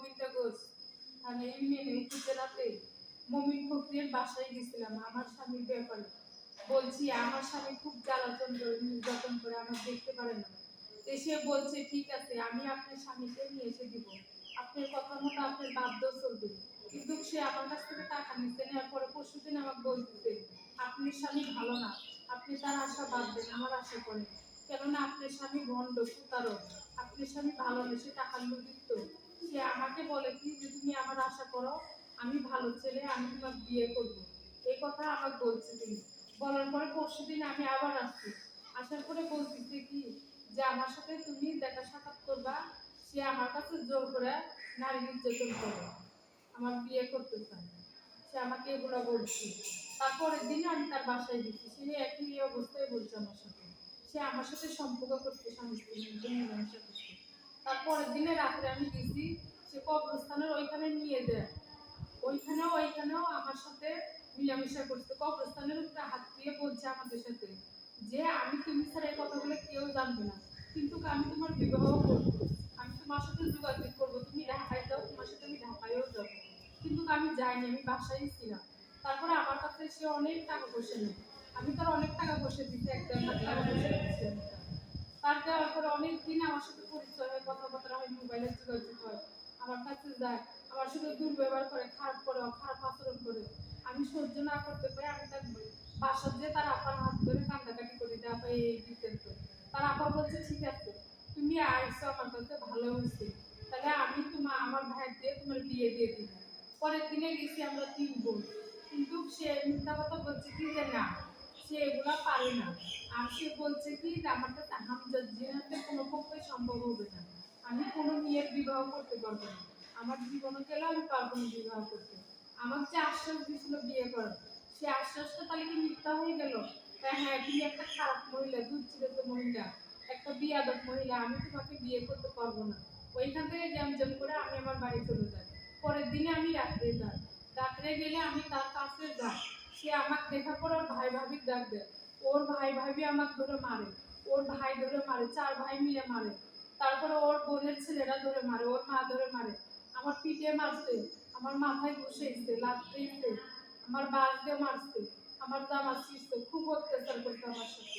গোবিন্দ ঘোষ মানে ইউনিয়নে উপজেলাতে মমিন ফকরির বাসায় গেছিলাম, আমার স্বামীর ব্যাপারে। বলছি, আমার স্বামী খুব জ্বালাতন নির্যাতন করে আমার দেখতে পারে না। সে বলছে, ঠিক আছে, আমি আপনার স্বামীকে নিয়ে এসে দিব। আপনার কথা মতো আপনার বাধ্য চলবে কিন্তু সে আমার কাছ থেকে টাকা নিতে নেওয়ার পরে পরশু আমাকে বলতেছে, আপনার স্বামী ভালো না, আপনি তার আশা বাদ দেন, আমার আশা করেন। কেননা আপনার স্বামী ভণ্ড সুতারক। আপনার স্বামী ভালোবেসে টাকার লোভিত সে আমাকে বলে কি যে তুমি আমার আশা করো, আমি ভালো ছেলে, আমি তোমার বিয়ে করব। এই কথা আমাকে বলছে তিনি। বলার পরে পরশু দিন আমি আবার আসছি। আসার পরে বলতেছে কি, যে আমার সাথে তুমি দেখা সাক্ষাৎ করবা, সে আমার কাছে জোর করে নারী নির্যাতন করে। আমার বিয়ে করতে চায় সে আমাকে এগুলো বলছে। তারপরের দিনে আমি তার বাসায় গেছি। সে একই অবস্থায় বলছে আমার সাথে। সে আমার সাথে সম্পর্ক করতে স্বামী করতে তারপরের দিনে রাত্রে আমি গেছি, সে কবরস্থানের ওইখানে নিয়ে দেয় ওইখানেও ওইখানেও আমার সাথে মিলামেশা করছে। কবরস্থানের উপরে হাত দিয়ে বলছে আমাদের সাথে যে, আমি তুমি ছাড়া এই কথাগুলো কেউ জানবে না। কিন্তু আমি তোমার বিবাহ করব। আমি তোমার সাথে যোগাযোগ করব। তুমি ঢাকায় যাও তোমার সাথে আমি ঢাকায়ও যাব কিন্তু আমি যাইনি, আমি বাসায় ছিলাম। তারপরে আমার কাছে সে অনেক টাকা পয়সা নেয়। আমি তার অনেক টাকা পয়সা দিচ্ছি এক দেড় লাখ টাকা পয়সা দিচ্ছি তার। তার পরে অনেক দিন আমার সাথে পরিচয় হয়, কথাবার্তা হয় মোবাইলে যোগাযোগ হয়। আমার কাছে যায়, আমার সাথে দুর্ব্যবহার করে, খারাপ করে, খারাপ আচরণ করে। আমি সহ্য না করতে পারি, আমি তার বাসার যে তার আপার হাত ধরে কান্দাকাটি করে দেয় আপা, এই দিতেন তো তার আপা বলছে, ঠিক আছে, তুমি আইসো, আমার কাছে ভালো হয়েছে। তাহলে আমি তোমার আমার ভাইয়ের দিয়ে তোমার বিয়ে দিয়ে দিব পরের দিনে গেছি আমরা তিন বোন। কিন্তু সে মিথ্যা কথা বলছে কি যে না। সে পারে না। আর সে বলছে কি যে আমার কাছে জিহাতে কোনো পক্ষে সম্ভব হবে না। আমি কোনো মেয়ের বিবাহ করতে পারব না। আমার জীবনে গেলে আমি পারব না বিবাহ করতে? আমার যে আশ্বাস দিয়েছিল বিয়ে করার, সে আশ্বাসটা তাহলে কি মিথ্যা হয়ে গেল? হ্যাঁ তুমি একটা খারাপ মহিলা দুচ্ছিত মহিলা, একটা বিয়াদক মহিলা, আমি তোমাকে বিয়ে করতে পারব না। ওইখান থেকে জ্যাম জ্যাম করে আমি আমার বাড়ি চলে যাই। পরের দিনে আমি রাত্রে যাই। রাত্রে গেলে আমি তার কাছে যাই। সে আমাকে দেখা করে ওর ভাই ভাবির ডাক দেয়। ওর ভাই ভাবি আমাকে ধরে মারে, ওর ভাই ধরে মারে, চার ভাই মিলে মারে। তারপরে ওর বোনের ছেলেরা ধরে মারে, ওর মা ধরে মারে। আমার পিঠে মারছে, আমার মাথায় বসে বসেছে লাগতেইছে আমার বাস দিয়ে মারছে, আমার জামা ছিঁড়ছে, খুব অত্যাচার করতে আমার সাথে।